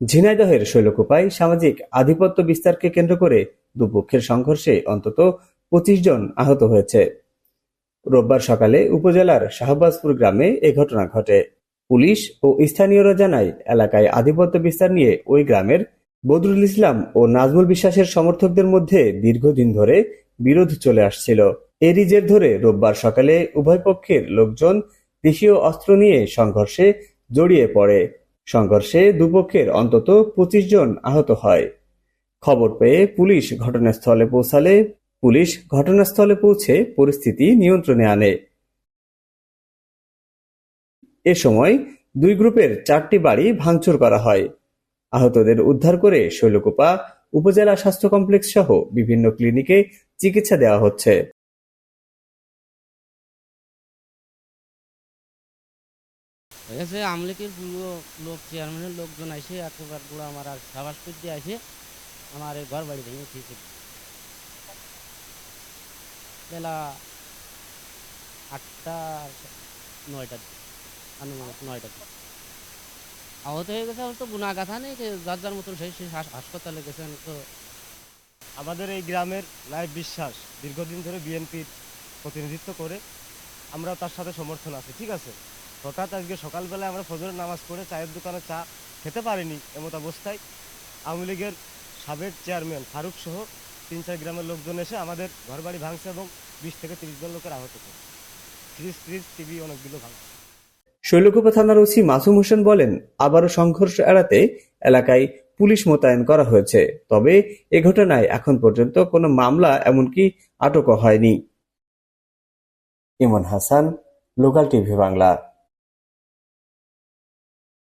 ঝিনাইদহের শৈলকুপায় সামাজিক আধিপত্য বিস্তারকে কেন্দ্র করে দুপক্ষের সংঘর্ষে অন্তত পঁচিশ জন আহত হয়েছে। রোববার সকালে উপজেলার শাহবাজপুর গ্রামে এ ঘটনা ঘটে। পুলিশ ও স্থানীয়রা জানায়, এলাকায় আধিপত্য বিস্তার নিয়ে ওই গ্রামের বদরুল ইসলাম ও নাজমুল বিশ্বাসের সমর্থকদের মধ্যে দীর্ঘদিন ধরে বিরোধ চলে আসছিল। এরই জের ধরে রোববার সকালে উভয় পক্ষের লোকজন দেশীয় অস্ত্র নিয়ে সংঘর্ষে জড়িয়ে পড়ে। সংঘর্ষে দুপক্ষের অন্তত পঁচিশ জন আহত হয়। খবর পেয়ে পুলিশ ঘটনাস্থলে পৌঁছালে পুলিশ ঘটনাস্থলে পৌঁছে পরিস্থিতি নিয়ন্ত্রণে আনে। এ সময় দুই গ্রুপের চারটি বাড়ি ভাঙচুর করা হয়। আহতদের উদ্ধার করে শৈলকুপা, উপজেলা স্বাস্থ্য কমপ্লেক্স সহ বিভিন্ন ক্লিনিকে চিকিৎসা দেওয়া হচ্ছে। হয়েছে আমলিকের পুরো লোক চেয়ারম্যানের লোকজন আসে একেবারে পুরো আমার আর সাবাস করতে আসে আমার এই ঘর বাড়ি ভেঙে ঠিক বেলা আটটা নয়টা, আনুমানিক নয়টা। আহত হয়ে গেছে তো গুনা গাথা নেই যার যার মতন সেই সেই হাসপাতালে গেছেন তো। আমাদের এই গ্রামের লাইফ বিশ্বাস, দীর্ঘদিন ধরে বিএনপির প্রতিনিধিত্ব করে আমরা তার সাথে সমর্থন আছি, ঠিক আছে? হঠাৎ আজকে সকালবেলায় আমরা ফজরের নামাজ পড়ে চায়ের দোকানে চা খেতে পারিনি এমত অবস্থায় আওয়ামী লীগের সাবেক চেয়ারম্যান ফারুক সহ তিন চার গ্রামের লোকজন এসে আমাদের ঘরবাড়ি ভাঙছে এবং বিশ থেকে তিরিশ জন লোকের আহত করে ফ্রিজ ফ্রিজ টিভি অনেকগুলো ভাঙছে। শৈলকুপা থানার ওসি মাসুম হোসেন বলেন, আবারও সংঘর্ষ এড়াতে এলাকায় পুলিশ মোতায়েন করা হয়েছে। তবে এ ঘটনায় এখন পর্যন্ত কোনো মামলা এমনকি আটকও হয়নি। Emon Hasan, local TV Bangla.